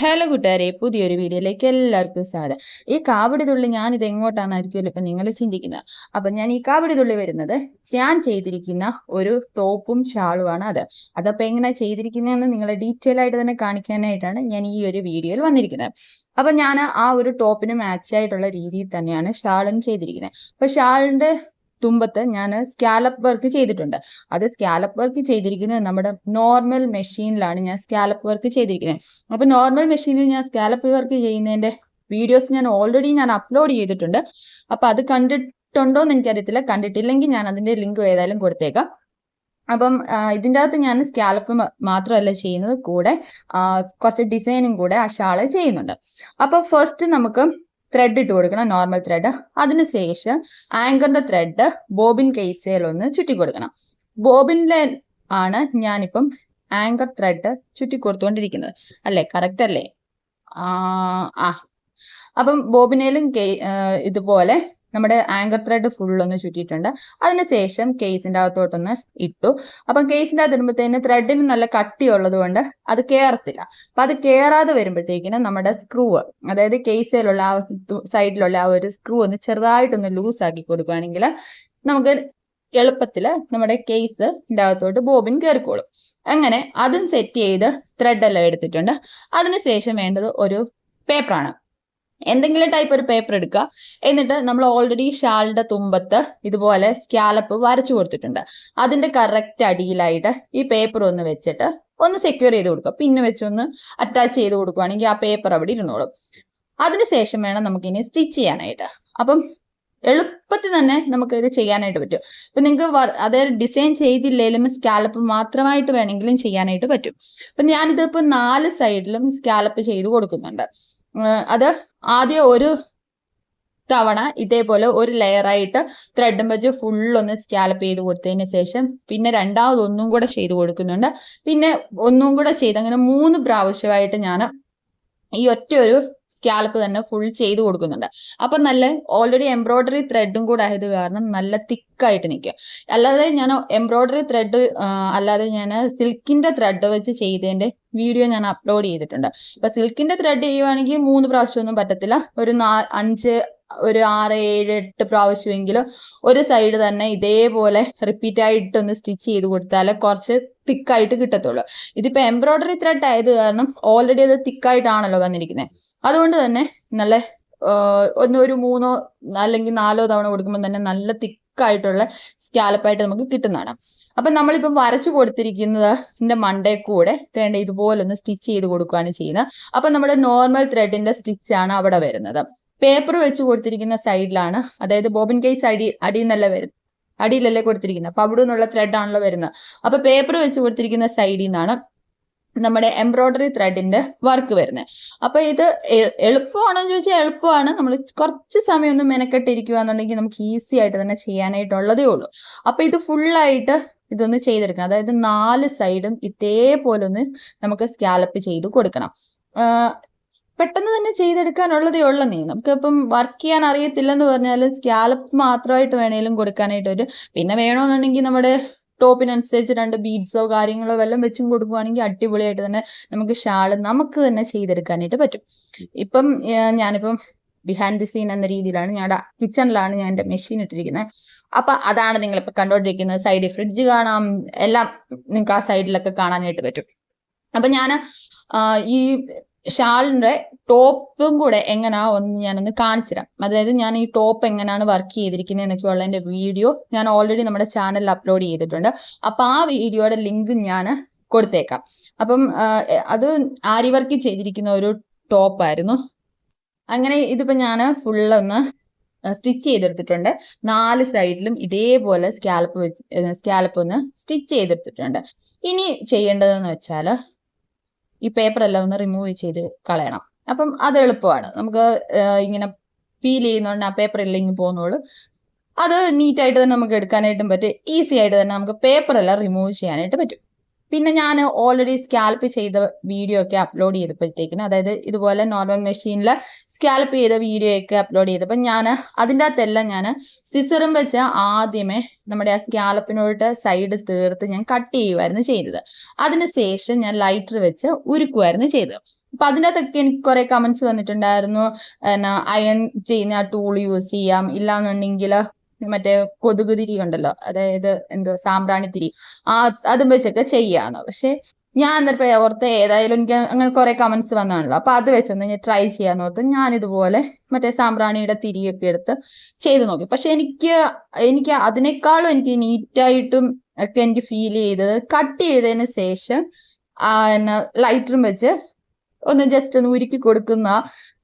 Hello കൂട്ടുകാരെ പുതിയൊരു വീഡിയോയിലേക്ക് എല്ലാവർക്കും സ്വാഗതം. ഈ കാവടി തുള്ളി ഞാൻ ഇത് എങ്ങോട്ടാണെന്നായിരിക്കുമല്ലോ ഇപ്പം നിങ്ങൾ ചിന്തിക്കുന്നത്? അപ്പം ഞാൻ ഈ കാവടി തുള്ളി വരുന്നത് ഞാൻ ചെയ്തിരിക്കുന്ന ഒരു ടോപ്പും ഷാളുമാണ് അത്. അതപ്പോൾ എങ്ങനെ ചെയ്തിരിക്കുന്നതെന്ന് നിങ്ങളെ ഡീറ്റെയിൽ ആയിട്ട് തന്നെ കാണിക്കാനായിട്ടാണ് ഞാൻ ഈ ഒരു വീഡിയോയിൽ വന്നിരിക്കുന്നത്. അപ്പം ഞാൻ ആ ഒരു ടോപ്പിന് മാച്ച് ആയിട്ടുള്ള രീതിയിൽ തന്നെയാണ് ഷാളും ചെയ്തിരിക്കുന്നത്. അപ്പം ഷാളിന്റെ തുമ്പത്ത് ഞാൻ സ്കാലപ്പ് വർക്ക് ചെയ്തിട്ടുണ്ട്. അത് സ്കാലപ്പ് വർക്ക് ചെയ്തിരിക്കുന്നത് നമ്മുടെ നോർമൽ മെഷീനിലാണ് ഞാൻ സ്കാലപ്പ് വർക്ക് ചെയ്തിരിക്കുന്നത്. അപ്പോൾ നോർമൽ മെഷീനിൽ ഞാൻ സ്കാലപ്പ് വർക്ക് ചെയ്യുന്നതിന്റെ വീഡിയോസ് ഞാൻ ഓൾറെഡി ഞാൻ അപ്ലോഡ് ചെയ്തിട്ടുണ്ട്. അപ്പോൾ അത് കണ്ടിട്ടുണ്ടോ എന്ന് എനിക്കറിയത്തില്ല. കണ്ടിട്ടില്ലെങ്കിൽ ഞാൻ അതിന്റെ ലിങ്ക് ഏതായാലും കൊടുത്തേക്കാം. അപ്പം ഇതിന്റെ അകത്ത് ഞാൻ സ്കാലപ്പ് മാത്രമല്ല ചെയ്യുന്നത് കൂടെ കുറച്ച് ഡിസൈനും കൂടെ ആ ഷാൾ ചെയ്യുന്നുണ്ട്. അപ്പോൾ ഫസ്റ്റ് നമുക്ക് ത്രെഡ് ഇട്ട് കൊടുക്കണം നോർമൽ ത്രെഡ് അതിനുശേഷം ആങ്കറിന്റെ ത്രെഡ് ബോബിൻ കേസയിൽ ഒന്ന് ചുറ്റി കൊടുക്കണം. ബോബിനിലെ ആണ് ഞാനിപ്പം ആങ്കർ ത്രെഡ് ചുറ്റി കൊടുത്തുകൊണ്ടിരിക്കുന്നത്. അല്ലേ? കറക്റ്റ് അല്ലേ? ആ അപ്പം ബോബിനേലും ഇതുപോലെ നമ്മുടെ ആങ്കർ ത്രെഡ് ഫുൾ ഒന്ന് ചുറ്റിയിട്ടുണ്ട്. അതിനുശേഷം കേസിന്റെ അകത്തോട്ടൊന്ന് ഇട്ടു. അപ്പം കേസിന്റെ അകത്ത് ഇടുമ്പോഴത്തേന് ത്രെഡിന് നല്ല കട്ടിയുള്ളത് കൊണ്ട് അത് കയറത്തില്ല അപ്പം അത് കയറാതെ വരുമ്പോഴത്തേക്കിന് നമ്മുടെ സ്ക്രൂവ് അതായത് കേസിലുള്ള ആ സൈഡിലുള്ള ആ ഒരു സ്ക്രൂ ഒന്ന് ചെറുതായിട്ടൊന്ന് ലൂസാക്കി കൊടുക്കുകയാണെങ്കിൽ നമുക്ക് എളുപ്പത്തിൽ നമ്മുടെ കേസ് അകത്തോട്ട് ബോബിൻ കയറിക്കോളും അങ്ങനെ അതും സെറ്റ് ചെയ്ത് ത്രെഡെല്ലാം എടുത്തിട്ടുണ്ട്. അതിനുശേഷം വേണ്ടത് ഒരു പേപ്പറാണ് എന്തെങ്കിലും ടൈപ്പ് ഒരു പേപ്പർ എടുക്കുക. എന്നിട്ട് നമ്മൾ ഓൾറെഡി ഷാളിന്റെ തുമ്പത്ത് ഇതുപോലെ സ്കാലപ്പ് വരച്ചു കൊടുത്തിട്ടുണ്ട്. അതിന്റെ കറക്റ്റ് അടിയിലായിട്ട് ഈ പേപ്പർ ഒന്ന് വെച്ചിട്ട് ഒന്ന് സെക്യൂർ ചെയ്ത് കൊടുക്കുക. പിന്നെ വെച്ചൊന്ന് അറ്റാച്ച് ചെയ്ത് കൊടുക്കുകയാണെങ്കിൽ ആ പേപ്പർ അവിടെ ഇരുന്നോളും. അതിനുശേഷം വേണം നമുക്ക് ഇനി സ്റ്റിച്ച് ചെയ്യാനായിട്ട്. അപ്പം എളുപ്പത്തിൽ തന്നെ നമുക്ക് ഇത് ചെയ്യാനായിട്ട് പറ്റും. ഇപ്പൊ നിങ്ങൾക്ക് അതേ ഡിസൈൻ ചെയ്തില്ലെങ്കിലും സ്കാലപ്പ് മാത്രമായിട്ട് വേണമെങ്കിലും ചെയ്യാനായിട്ട് പറ്റും. അപ്പൊ ഞാനിതിപ്പോ നാല് സൈഡിലും സ്കാലപ്പ് ചെയ്ത് കൊടുക്കുന്നുണ്ട്. അത് ആദ്യം ഒരു തവണ ഇതേപോലെ ഒരു ലെയറായിട്ട് ത്രെഡും വെച്ച് ഫുള്ളൊന്ന് സ്കാലപ്പ് ചെയ്ത് കൊടുത്തതിന് ശേഷം പിന്നെ രണ്ടാമത് ഒന്നും കൂടെ ചെയ്ത് കൊടുക്കുന്നുണ്ട്. പിന്നെ ഒന്നും കൂടെ ചെയ്ത് അങ്ങനെ മൂന്ന് പ്രാവശ്യമായിട്ട് ഞാൻ ഈ ഒറ്റ ഒരു സ്കാലപ്പ് തന്നെ ഫുൾ ചെയ്ത് കൊടുക്കുന്നുണ്ട്. അപ്പൊ നല്ല ഓൾറെഡി എംബ്രോയിഡറി ത്രെഡും കൂടെ ആയത് കാരണം നല്ല തിക്കായിട്ട് നിൽക്കും. അല്ലാതെ ഞാൻ എംബ്രോയിഡറി ത്രെഡ് അല്ലാതെ ഞാൻ സിൽക്കിന്റെ ത്രെഡ് വെച്ച് ചെയ്തതിന്റെ വീഡിയോ ഞാൻ അപ്ലോഡ് ചെയ്തിട്ടുണ്ട്. ഇപ്പൊ സിൽക്കിന്റെ ത്രെഡ് ചെയ്യുവാണെങ്കിൽ മൂന്ന് പ്രാവശ്യമൊന്നും പറ്റത്തില്ല. ഒരു നാ അഞ്ച് ഒരു ആറ് ഏഴ് എട്ട് പ്രാവശ്യമെങ്കിലും ഒരു സൈഡ് തന്നെ ഇതേപോലെ റിപ്പീറ്റ് ആയിട്ട് ഒന്ന് സ്റ്റിച്ച് ചെയ്ത് കൊടുത്താലേ കുറച്ച് തിക്കായിട്ട് കിട്ടത്തുള്ളൂ. ഇതിപ്പോ എംബ്രോയിഡറി ത്രെഡ് ആയത് കാരണം ഓൾറെഡി അത് തിക്കായിട്ടാണല്ലോ വന്നിരിക്കുന്നത് അതുകൊണ്ട് തന്നെ നല്ല ഒന്ന് ഒരു മൂന്നോ അല്ലെങ്കിൽ നാലോ തവണ കൊടുക്കുമ്പോൾ തന്നെ നല്ല തിക്കായിട്ടുള്ള സ്കാലപ്പായിട്ട് നമുക്ക് കിട്ടുന്നതാണ്. അപ്പം നമ്മളിപ്പം വരച്ചു കൊടുത്തിരിക്കുന്നത് മണ്ടേ കൂടെ തേണ്ട ഇതുപോലെ ഒന്ന് സ്റ്റിച്ച് ചെയ്ത് കൊടുക്കുകയാണ് ചെയ്യുന്നത്. അപ്പം നമ്മുടെ നോർമൽ ത്രെഡിന്റെ സ്റ്റിച്ചാണ് അവിടെ വരുന്നത്. പേപ്പർ വെച്ച് കൊടുത്തിരിക്കുന്ന സൈഡിലാണ് അതായത് ബോബിൻ കേസ് അടി അടിയിൽ നിന്നല്ല വരുന്നത് അടിയിലല്ലേ കൊടുത്തിരിക്കുന്നത്. അപ്പൊ അവിടെ നിന്നുള്ള ത്രെഡ് ആണല്ലോ വരുന്നത്. അപ്പൊ പേപ്പർ വെച്ച് കൊടുത്തിരിക്കുന്ന സൈഡിൽ നിന്നാണ് നമ്മുടെ എംബ്രോയ്ഡറി ത്രെഡിന്റെ വർക്ക് വരുന്നത് അപ്പൊ ഇത് എളുപ്പമാണോ എന്ന് ചോദിച്ചാൽ എളുപ്പമാണ്. നമ്മൾ കുറച്ച് സമയം ഒന്ന് മെനക്കെട്ടിരിക്കുക എന്നുണ്ടെങ്കിൽ നമുക്ക് ഈസി ആയിട്ട് തന്നെ ചെയ്യാനായിട്ടുള്ളതേ ഉള്ളൂ. അപ്പൊ ഇത് ഫുള്ളായിട്ട് ഇതൊന്ന് ചെയ്തെടുക്കണം. അതായത് നാല് സൈഡും ഇതേപോലെ ഒന്ന് നമുക്ക് സ്കാലപ്പ് ചെയ്ത് കൊടുക്കണം. പെട്ടെന്ന് തന്നെ ചെയ്തെടുക്കാനുള്ളതേ ഉള്ളൂ നീ നമുക്ക് ഇപ്പം വർക്ക് ചെയ്യാൻ അറിയത്തില്ലെന്ന് പറഞ്ഞാൽ സ്കാലപ്പ് മാത്രമായിട്ട് വേണേലും കൊടുക്കാനായിട്ട് ഒരു പിന്നെ വേണമെന്നുണ്ടെങ്കിൽ നമ്മുടെ ടോപ്പിനനുസരിച്ച് രണ്ട് ബീഡ്സോ കാര്യങ്ങളോ വല്ലതും വെച്ചും കൊടുക്കുവാണെങ്കിൽ അടിപൊളിയായിട്ട് തന്നെ നമുക്ക് ഷാൾ നമുക്ക് തന്നെ ചെയ്തെടുക്കാനായിട്ട് പറ്റും. ഇപ്പം ഞാനിപ്പം ബിഹൈൻഡ് ദി സീൻ എന്ന രീതിയിലാണ് ഞങ്ങളുടെ കിച്ചണിലാണ് ഞാൻ എന്റെ മെഷീൻ ഇട്ടിരിക്കുന്നത് അപ്പൊ അതാണ് നിങ്ങൾ നിങ്ങളിപ്പോൾ കണ്ടുകൊണ്ടിരിക്കുന്നത് സൈഡിൽ ഫ്രിഡ്ജ് കാണാം. എല്ലാം നിങ്ങൾക്ക് ആ സൈഡിലൊക്കെ കാണാനായിട്ട് പറ്റും. അപ്പൊ ഞാൻ ഈ ഷാളിന്റെ ടോപ്പും കൂടെ എങ്ങനെയാ ഒന്ന് ഞാനൊന്ന് കാണിച്ചു തരാം അതായത് ഞാൻ ഈ ടോപ്പ് എങ്ങനെയാണ് വർക്ക് ചെയ്തിരിക്കുന്നത് എന്നൊക്കെയുള്ള എന്റെ വീഡിയോ ഞാൻ ഓൾറെഡി നമ്മുടെ ചാനലിൽ അപ്ലോഡ് ചെയ്തിട്ടുണ്ട്. അപ്പൊ ആ വീഡിയോയുടെ ലിങ്ക് ഞാൻ കൊടുത്തേക്കാം. അപ്പം അത് ആരി വർക്ക് ചെയ്തിരിക്കുന്ന ഒരു ടോപ്പായിരുന്നു അങ്ങനെ ഇതിപ്പോ ഞാൻ ഫുള്ളൊന്ന് സ്റ്റിച്ച് ചെയ്തെടുത്തിട്ടുണ്ട്. നാല് സൈഡിലും ഇതേപോലെ സ്കാലപ്പ് വെച്ച് സ്കാലപ്പ് ഒന്ന് സ്റ്റിച്ച് ചെയ്തെടുത്തിട്ടുണ്ട്. ഇനി ചെയ്യേണ്ടതെന്ന് വെച്ചാൽ ഈ പേപ്പർ എല്ലാം ഒന്ന് റിമൂവ് ചെയ്ത് കളയണം. അപ്പം അത് എളുപ്പമാണ്. നമുക്ക് ഇങ്ങനെ ഫീൽ ചെയ്യുന്നതുകൊണ്ട് ആ പേപ്പർ ഇല്ലെങ്കിൽ പോകുന്നോളൂ അത് നീറ്റായിട്ട് തന്നെ നമുക്ക് എടുക്കാനായിട്ടും പറ്റും. ഈസി ആയിട്ട് തന്നെ നമുക്ക് പേപ്പർ എല്ലാം റിമൂവ് ചെയ്യാനായിട്ട് പറ്റും. പിന്നെ ഞാൻ ഓൾറെഡി സ്കാൽപ്പ് ചെയ്ത വീഡിയോ ഒക്കെ അപ്ലോഡ് ചെയ്തപ്പോഴത്തേക്കിന് അതായത് ഇതുപോലെ നോർമൽ മെഷീനിൽ സ്കാൽപ്പ് ചെയ്ത വീഡിയോ ഒക്കെ അപ്ലോഡ് ചെയ്തപ്പോൾ ഞാൻ അതിന്റെ അകത്തെല്ലാം ഞാൻ സിസറും വെച്ച് ആദ്യമേ നമ്മുടെ ആ സ്കാലപ്പിനോട്ട് സൈഡ് തീർത്ത് ഞാൻ കട്ട് ചെയ്യുമായിരുന്നു ചെയ്തത്. അതിനുശേഷം ഞാൻ ലൈറ്റർ വെച്ച് ഉരുക്കുമായിരുന്നു ചെയ്തത്. അപ്പൊ അതിനകത്തൊക്കെ എനിക്ക് കുറെ കമന്റ്സ് വന്നിട്ടുണ്ടായിരുന്നു. അയൺ ചെയ്യുന്ന ആ ടൂൾ യൂസ് ചെയ്യാം. ഇല്ലാന്നുണ്ടെങ്കിൽ മറ്റേ കൊതുക് തിരി ഉണ്ടല്ലോ അതായത് എന്തോ സാമ്പ്രാണി തിരി ആ അതും വെച്ചൊക്കെ ചെയ്യാന്ന്. പക്ഷെ ഞാൻ എന്നിട്ട് ഓർത്ത് ഏതായാലും എനിക്ക് അങ്ങനെ കുറെ കമന്റ്സ് വന്നാണല്ലോ. അപ്പൊ അത് വെച്ചൊന്ന് ഞാൻ ട്രൈ ചെയ്യാന്ന് ഓർത്ത് ഞാൻ ഇതുപോലെ മറ്റേ സാമ്പ്രാണിയുടെ തിരിയൊക്കെ എടുത്ത് ചെയ്തു നോക്കി. പക്ഷെ എനിക്ക് എനിക്ക് അതിനേക്കാളും എനിക്ക് നീറ്റായിട്ടും ഒക്കെ എനിക്ക് ഫീൽ ചെയ്തത് കട്ട് ചെയ്തതിന് ശേഷം ലൈറ്ററും വെച്ച് ഒന്ന് ജസ്റ്റ് ഒന്ന് ഉരുക്കി കൊടുക്കുന്ന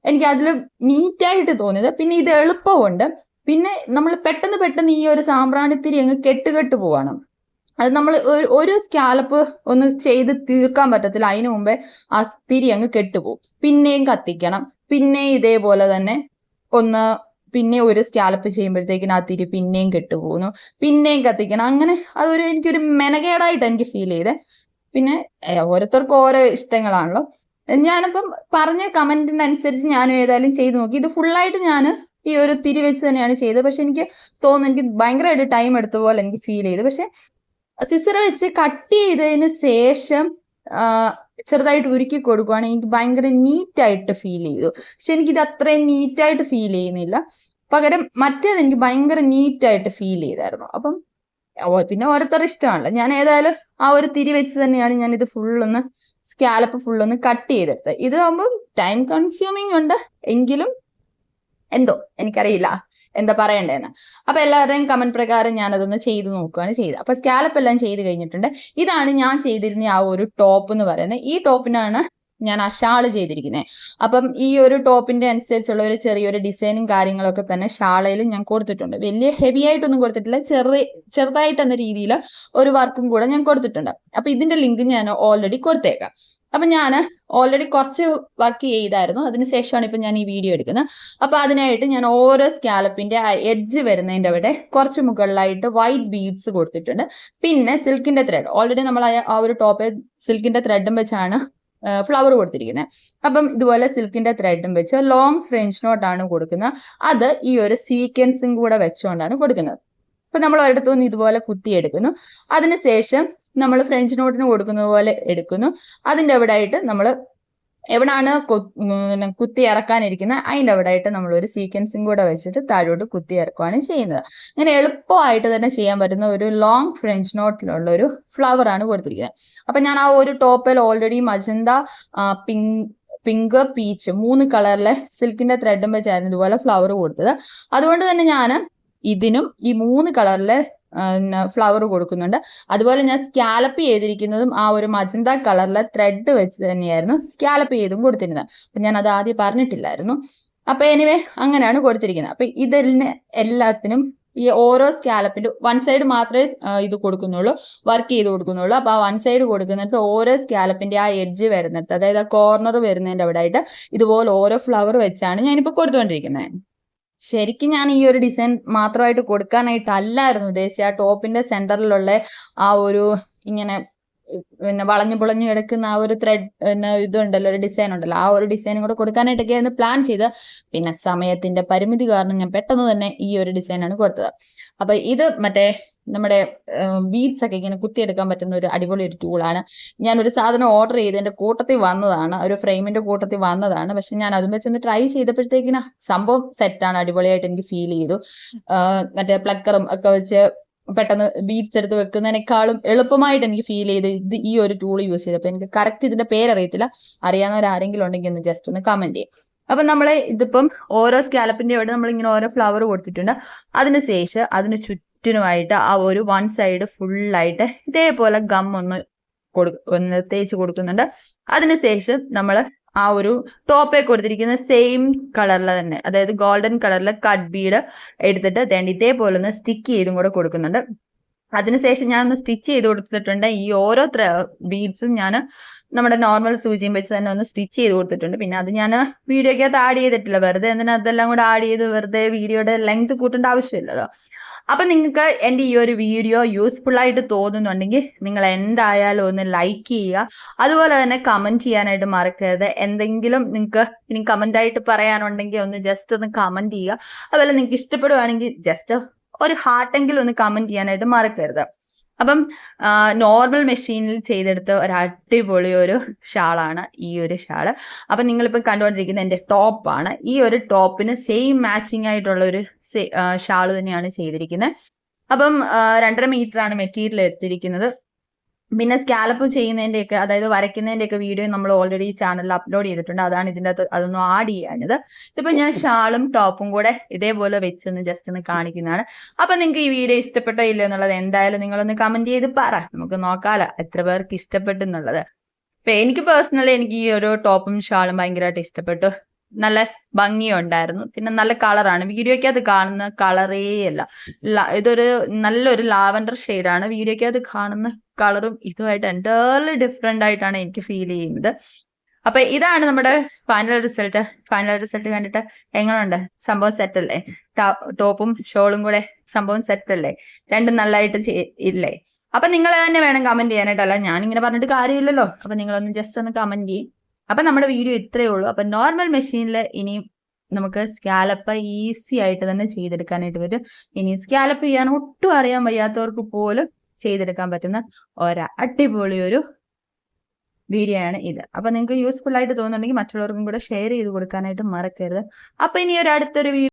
എനിക്ക് അതിൽ നീറ്റായിട്ട് തോന്നിയത്. പിന്നെ ഇത് എളുപ്പമുണ്ട്. പിന്നെ നമ്മൾ പെട്ടെന്ന് പെട്ടെന്ന് ഈ ഒരു സാമ്പ്രാണിത്തിരി അങ്ങ് കെട്ടുകെട്ട് പോവാണ്. അത് നമ്മൾ ഒരു സ്കാലപ്പ് ഒന്ന് ചെയ്ത് തീർക്കാൻ പറ്റത്തില്ല. അതിനു മുമ്പേ ആ തിരി അങ്ങ് കെട്ടുപോകും പിന്നെയും കത്തിക്കണം. പിന്നെ ഇതേപോലെ തന്നെ ഒന്ന് പിന്നെ ഒരു സ്കാലപ്പ് ചെയ്യുമ്പോഴത്തേക്കിന് ആ തിരി പിന്നെയും കെട്ടുപോകുന്നു പിന്നെയും കത്തിക്കണം. അങ്ങനെ അതൊരു എനിക്കൊരു മെനകേടായിട്ട് എനിക്ക് ഫീൽ ചെയ്തേ. പിന്നെ ഓരോരുത്തർക്കും ഓരോ ഇഷ്ടങ്ങളാണല്ലോ. ഞാനിപ്പം പറഞ്ഞ കമന്റിനനുസരിച്ച് ഞാനും ഏതായാലും ചെയ്തു നോക്കി. ഇത് ഫുള്ളായിട്ട് ഞാൻ ഈ ഒരു തിരി വെച്ച് തന്നെയാണ് ചെയ്തത്. പക്ഷെ എനിക്ക് തോന്നുന്നു എനിക്ക് ഭയങ്കരമായിട്ട് ടൈം എടുത്ത പോലെ എനിക്ക് ഫീൽ ചെയ്തു. പക്ഷെ സിസർ വെച്ച് കട്ട് ചെയ്തതിന് ശേഷം ചെറുതായിട്ട് ഉരുക്കി കൊടുക്കുവാണെങ്കിൽ എനിക്ക് ഭയങ്കര നീറ്റായിട്ട് ഫീൽ ചെയ്തു. പക്ഷെ എനിക്കിത് അത്രയും നീറ്റായിട്ട് ഫീൽ ചെയ്യുന്നില്ല. പകരം മറ്റേത് എനിക്ക് ഭയങ്കര നീറ്റായിട്ട് ഫീൽ ചെയ്തായിരുന്നു. അപ്പം പിന്നെ ഓരോരുത്തരുടെ ഇഷ്ടമാണല്ലോ. ഞാൻ ഏതായാലും ആ ഒരു തിരി വെച്ച് തന്നെയാണ് ഞാൻ ഇത് ഫുള്ളൊന്ന് സ്കാലപ്പ് ഫുള്ളൊന്ന് കട്ട് ചെയ്തെടുത്തത്. ഇത് ആകുമ്പോൾ ടൈം കൺസ്യൂമിങ് ഉണ്ട്. എങ്കിലും എന്തോ? എനിക്കറിയില്ല. എന്താ പറയണ്ടേന്ന്. അപ്പൊ എല്ലാവരുടെയും കമന്റ് പ്രകാരം ഞാൻ അതൊന്ന് ചെയ്തു നോക്കുകയാണ് ചെയ്തത്. അപ്പൊ സ്കാലപ്പ് എല്ലാം ചെയ്ത് കഴിഞ്ഞിട്ടുണ്ട്. ഇതാണ് ഞാൻ ചെയ്തിരുന്ന ആ ഒരു ടോപ്പ് എന്ന് പറയുന്നത്. ഈ ടോപ്പിനാണ് ഞാൻ ആ ഷാൾ ചെയ്തിരിക്കുന്നത് അപ്പം ഈ ഒരു ടോപ്പിന്റെ അനുസരിച്ചുള്ള ഒരു ചെറിയൊരു ഡിസൈനും കാര്യങ്ങളൊക്കെ തന്നെ ഷാളയിൽ ഞാൻ കൊടുത്തിട്ടുണ്ട്. വലിയ ഹെവി ആയിട്ടൊന്നും കൊടുത്തിട്ടില്ല. ചെറിയ ചെറുതായിട്ടെന്ന രീതിയിൽ ഒരു വർക്കും കൂടെ ഞാൻ കൊടുത്തിട്ടുണ്ട്. അപ്പൊ ഇതിന്റെ ലിങ്ക് ഞാൻ ഓൾറെഡി കൊടുത്തേക്കാം. അപ്പൊ ഞാൻ ഓൾറെഡി കുറച്ച് വർക്ക് ചെയ്തായിരുന്നു. അതിനുശേഷമാണ് ഇപ്പൊ ഞാൻ ഈ വീഡിയോ എടുക്കുന്നത് അപ്പൊ അതിനായിട്ട് ഞാൻ ഓരോ സ്കാലപ്പിന്റെ എഡ്ജ് വരുന്നതിന്റെ അവിടെ കുറച്ച് മുകളിലായിട്ട് വൈറ്റ് ബീഡ്സ് കൊടുത്തിട്ടുണ്ട്. പിന്നെ സിൽക്കിന്റെ ത്രെഡ് ഓൾറെഡി നമ്മൾ ആ ഒരു ടോപ്പ് സിൽക്കിന്റെ ത്രെഡും വെച്ചാണ് ഫ്ലവർ കൊടുത്തിരിക്കുന്നത് അപ്പം ഇതുപോലെ സിൽക്കിന്റെ ത്രെഡും വെച്ച് ലോങ് ഫ്രഞ്ച് നോട്ടാണ് കൊടുക്കുന്നത്. അത് ഈ ഒരു സീക്വൻസും കൂടെ വെച്ചുകൊണ്ടാണ് കൊടുക്കുന്നത്. അപ്പൊ നമ്മൾ ഒരിടത്തു നിന്ന് ഇതുപോലെ കുത്തിയെടുക്കുന്നു അതിനുശേഷം നമ്മൾ ഫ്രഞ്ച് നോട്ടിന് കൊടുക്കുന്നത് പോലെ എടുക്കുന്നു. അതിന്റെ അവിടെ ആയിട്ട് നമ്മൾ എവിടാണ് കുത്തി ഇറക്കാനിരിക്കുന്നത്? അതിന്റെ നമ്മൾ ഒരു സീക്വൻസും കൂടെ വെച്ചിട്ട് താഴോട്ട് കുത്തി ഇറക്കുകയാണ് ചെയ്യുന്നത്. അങ്ങനെ എളുപ്പമായിട്ട് തന്നെ ചെയ്യാൻ പറ്റുന്ന ഒരു ലോങ് ഫ്രഞ്ച് നോട്ടിലുള്ള ഒരു ഫ്ലവർ ആണ് കൊടുത്തിരിക്കുന്നത്. അപ്പൊ ഞാൻ ആ ഒരു ടോപ്പിൽ already magenta pink pink peach മൂന്ന് കളറിലെ സിൽക്കിന്റെ ത്രെഡും വെച്ചായിരുന്നു ഇതുപോലെ ഫ്ലവർ കൊടുത്തത്. അതുകൊണ്ട് തന്നെ ഞാൻ ഇതിനും ഈ മൂന്ന് കളറിലെ ഫ്ലവർ കൊടുക്കുന്നുണ്ട്. അതുപോലെ ഞാൻ സ്കാലപ്പ് ചെയ്തിരിക്കുന്നതും ആ ഒരു മജന്ത കളറിലെ ത്രെഡ് വെച്ച് തന്നെയായിരുന്നു സ്കാലപ്പ് ചെയ്തും കൊടുത്തിരുന്നത്. അപ്പം ഞാൻ അത് ആദ്യം പറഞ്ഞിട്ടില്ലായിരുന്നു. അപ്പൊ എനിവേ അങ്ങനെയാണ് കൊടുത്തിരിക്കുന്നത്. അപ്പൊ ഇതിന് എല്ലാത്തിനും ഈ ഓരോ സ്കാലപ്പിന്റെ വൺ സൈഡ് മാത്രമേ ഇത് കൊടുക്കുന്നുള്ളൂ വർക്ക് ചെയ്ത് കൊടുക്കുന്നുള്ളൂ. അപ്പൊ ആ വൺ സൈഡ് കൊടുക്കുന്നിടത്ത് ഓരോ സ്കാലപ്പിന്റെ ആ എഡ്ജ് വരുന്നിടത്ത് അതായത് ആ കോർണർ വരുന്നതിന്റെ അവിടെ ആയിട്ട് ഇതുപോലെ ഓരോ ഫ്ലവർ വെച്ചാണ് ഞാനിപ്പോ കൊടുത്തുകൊണ്ടിരിക്കുന്നത്. ശരിക്കും ഞാൻ ഈ ഒരു ഡിസൈൻ മാത്രമായിട്ട് കൊടുക്കാനായിട്ടല്ലായിരുന്നു ഉദ്ദേശിച്ചത്. ആ ടോപ്പിന്റെ സെന്ററിലുള്ള ആ ഒരു ഇങ്ങനെ പിന്നെ വളഞ്ഞു പൊളഞ്ഞു കിടക്കുന്ന ആ ഒരു ത്രെഡ് പിന്നെ ഇതുണ്ടല്ലോ ഒരു ഡിസൈൻ ഉണ്ടല്ലോ. ആ ഒരു ഡിസൈനും കൂടെ കൊടുക്കാനായിട്ടൊക്കെയായിരുന്നു പ്ലാൻ ചെയ്ത്. പിന്നെ സമയത്തിന്റെ പരിമിതി കാരണം ഞാൻ പെട്ടെന്ന് തന്നെ ഈ ഒരു ഡിസൈനാണ് കൊടുത്തത്. അപ്പൊ ഇത് മറ്റേ നമ്മുടെ ബീഡ്സ് ഒക്കെ ഇങ്ങനെ കുത്തിയെടുക്കാൻ പറ്റുന്ന ഒരു അടിപൊളി ഒരു ടൂളാണ് ഞാൻ ഒരു സാധനം ഓർഡർ ചെയ്ത് എന്റെ കൂട്ടത്തിൽ വന്നതാണ്. ഒരു ഫ്രെയിമിന്റെ കൂട്ടത്തിൽ വന്നതാണ്. പക്ഷെ ഞാൻ അതും വെച്ചൊന്ന് ട്രൈ ചെയ്തപ്പോഴത്തേക്കിന് സംഭവം സെറ്റാണ് അടിപൊളിയായിട്ട് എനിക്ക് ഫീൽ ചെയ്തു. മറ്റേ പ്ലക്കറും ഒക്കെ വെച്ച് പെട്ടെന്ന് ബീറ്റ്സ് എടുത്ത് വെക്കുന്നതിനേക്കാളും എളുപ്പമായിട്ട് എനിക്ക് ഫീൽ ചെയ്ത് ഇത് ഈ ഒരു ടൂൾ യൂസ് ചെയ്തപ്പോൾ എനിക്ക് കറക്റ്റ് ഇതിന്റെ പേരറിയത്തില്ല. അറിയാവുന്നവരാരെങ്കിലും ഉണ്ടെങ്കിൽ ഒന്ന് ജസ്റ്റ് ഒന്ന് കമന്റ് ചെയ്യും. അപ്പൊ നമ്മൾ ഇതിപ്പം ഓരോ സ്കാലപ്പിന്റെ അവിടെ നമ്മൾ ഇങ്ങനെ ഓരോ ഫ്ലവർ കൊടുത്തിട്ടുണ്ട്. അതിനുശേഷം അതിന് ചുറ്റിനുമായിട്ട് ആ ഒരു വൺ സൈഡ് ഫുള്ളായിട്ട് ഇതേപോലെ ഗം ഒന്ന് കൊടു ഒന്ന് തേച്ച് കൊടുക്കുന്നുണ്ട്. അതിനുശേഷം നമ്മൾ ആ ഒരു ടോപ്പേ കൊടുത്തിരിക്കുന്ന സെയിം കളറിൽ തന്നെ അതായത് ഗോൾഡൻ കളറിലെ കട്ട് ബീഡ് എടുത്തിട്ട് തേണ്ടി ഇതേപോലെ ഒന്ന് സ്റ്റിക്ക് ചെയ്തും കൂടെ കൊടുക്കുന്നുണ്ട്. അതിനുശേഷം ഞാൻ ഒന്ന് സ്റ്റിച്ച് ചെയ്ത് കൊടുത്തിട്ടുണ്ട്. ഈ ഓരോ ബീഡ്സും ഞാൻ നമ്മുടെ നോർമൽ സൂചിയും വെച്ച് തന്നെ ഒന്ന് സ്റ്റിച്ച് ചെയ്ത് കൊടുത്തിട്ടുണ്ട്. പിന്നെ അത് ഞാൻ വീഡിയോക്കകത്ത് ആഡ് ചെയ്തിട്ടില്ല. വെറുതെ എന്തിനാ അതെല്ലാം കൂടെ ആഡ് ചെയ്ത് വെറുതെ വീഡിയോയുടെ ലെങ്ത് കൂട്ടേണ്ട ആവശ്യമില്ലല്ലോ. അപ്പൊ നിങ്ങൾക്ക് എന്റെ ഈ ഒരു വീഡിയോ യൂസ്ഫുൾ ആയിട്ട് തോന്നുന്നുണ്ടെങ്കിൽ നിങ്ങൾ എന്തായാലും ഒന്ന് ലൈക്ക് ചെയ്യുക. അതുപോലെ തന്നെ കമന്റ് ചെയ്യാനായിട്ട് മറക്കരുത്. എന്തെങ്കിലും നിങ്ങൾക്ക് ഇനി കമന്റ് ആയിട്ട് പറയാനുണ്ടെങ്കിൽ ഒന്ന് ജസ്റ്റ് ഒന്ന് കമന്റ് ചെയ്യുക. അതുപോലെ നിങ്ങൾക്ക് ഇഷ്ടപ്പെടുവാണെങ്കിൽ ജസ്റ്റ് ഒരു ഹാർട്ടെങ്കിലും ഒന്ന് കമന്റ് ചെയ്യാനായിട്ട് മറക്കരുത്. അപ്പം നോർമൽ മെഷീനിൽ ചെയ്തെടുത്ത ഒരു അടിപൊളി ഒരു ഷാളാണ് ഈ ഒരു ഷാൾ. അപ്പം നിങ്ങളിപ്പം കണ്ടുകൊണ്ടിരിക്കുന്ന എന്റെ ടോപ്പാണ് ഈ ഒരു ടോപ്പിന് സെയിം മാച്ചിങ് ആയിട്ടുള്ള ഒരു ഷാൾ തന്നെയാണ് ചെയ്തിരിക്കുന്നത് അപ്പം രണ്ടര മീറ്റർ ആണ് മെറ്റീരിയൽ എടുത്തിരിക്കുന്നത്. പിന്നെ സ്കാലപ്പ് ചെയ്യുന്നതിന്റെയൊക്കെ അതായത് വരയ്ക്കുന്നതിന്റെയൊക്കെ വീഡിയോ നമ്മൾ ഓൾറെഡി ചാനലിൽ അപ്ലോഡ് ചെയ്തിട്ടുണ്ട്. അതാണ് ഇതിന്റെ അകത്ത് അതൊന്നും ആഡ് ചെയ്യാഞ്ഞത്. ഇതിപ്പോൾ ഞാൻ ഷാളും ടോപ്പും കൂടെ ഇതേപോലെ വെച്ചൊന്ന് ജസ്റ്റ് ഒന്ന് കാണിക്കുന്നതാണ്. അപ്പം നിങ്ങൾക്ക് ഈ വീഡിയോ ഇഷ്ടപ്പെട്ടോ ഇല്ലയോ എന്നുള്ളത് എന്തായാലും നിങ്ങളൊന്ന് കമന്റ് ചെയ്ത് പറ. നമുക്ക് നോക്കാലോ എത്ര പേർക്ക് ഇഷ്ടപ്പെട്ടു എന്നുള്ളത്. അപ്പൊ എനിക്ക് പേഴ്സണലി എനിക്ക് ഈ ഒരു ടോപ്പും ഷാളും ഭയങ്കരമായിട്ട് ഇഷ്ടപ്പെട്ടു. നല്ല ഭംഗിയുണ്ടായിരുന്നു പിന്നെ നല്ല കളറാണ് വീഡിയോയ്ക്ക് അത് കാണുന്ന കളറേ അല്ല. ഇതൊരു നല്ലൊരു ലാവൻഡർ ഷെയ്ഡാണ് വീഡിയോയ്ക്ക് അത് കാണുന്ന കളറും ഇതുമായിട്ട് എന്റർലി ഡിഫറെന്റ് ആയിട്ടാണ് എനിക്ക് ഫീൽ ചെയ്യുന്നത്. അപ്പൊ ഇതാണ് നമ്മുടെ ഫൈനൽ റിസൾട്ട് ഫൈനൽ റിസൾട്ട് കണ്ടിട്ട് എങ്ങനെയുണ്ട്? സംഭവം സെറ്റ് അല്ലേ? ടോപ്പും ഷോളും കൂടെ സംഭവം സെറ്റ് അല്ലേ? രണ്ടും നല്ലതായിട്ട് ഇല്ലേ? അപ്പൊ നിങ്ങൾ തന്നെ വേണം കമന്റ് ചെയ്യാനായിട്ടല്ല ഇങ്ങനെ പറഞ്ഞിട്ട് കാര്യമില്ലല്ലോ. അപ്പൊ നിങ്ങളൊന്ന് ജസ്റ്റ് ഒന്ന് കമന്റ് ചെയ്യും. അപ്പൊ നമ്മുടെ വീഡിയോ ഇത്രയേ ഉള്ളൂ. അപ്പൊ നോർമൽ മെഷീനിൽ ഇനിയും നമുക്ക് സ്കാലപ്പ് ഈസി ആയിട്ട് തന്നെ ചെയ്തെടുക്കാനായിട്ട് പറ്റും ഇനി സ്കാലപ്പ് ചെയ്യാൻ ഒട്ടും അറിയാൻ വയ്യാത്തവർക്ക് പോലും ചെയ്തെടുക്കാൻ പറ്റുന്ന ഒരു അടിപൊളി ഒരു വീഡിയോ ആണ് ഇത്. അപ്പൊ നിങ്ങൾക്ക് യൂസ്ഫുൾ ആയിട്ട് തോന്നുന്നുണ്ടെങ്കിൽ മറ്റുള്ളവർക്കും കൂടെ ഷെയർ ചെയ്ത് കൊടുക്കാനായിട്ട് മറക്കരുത്. അപ്പൊ ഇനി ഒരു അടുത്തൊരു വീഡിയോ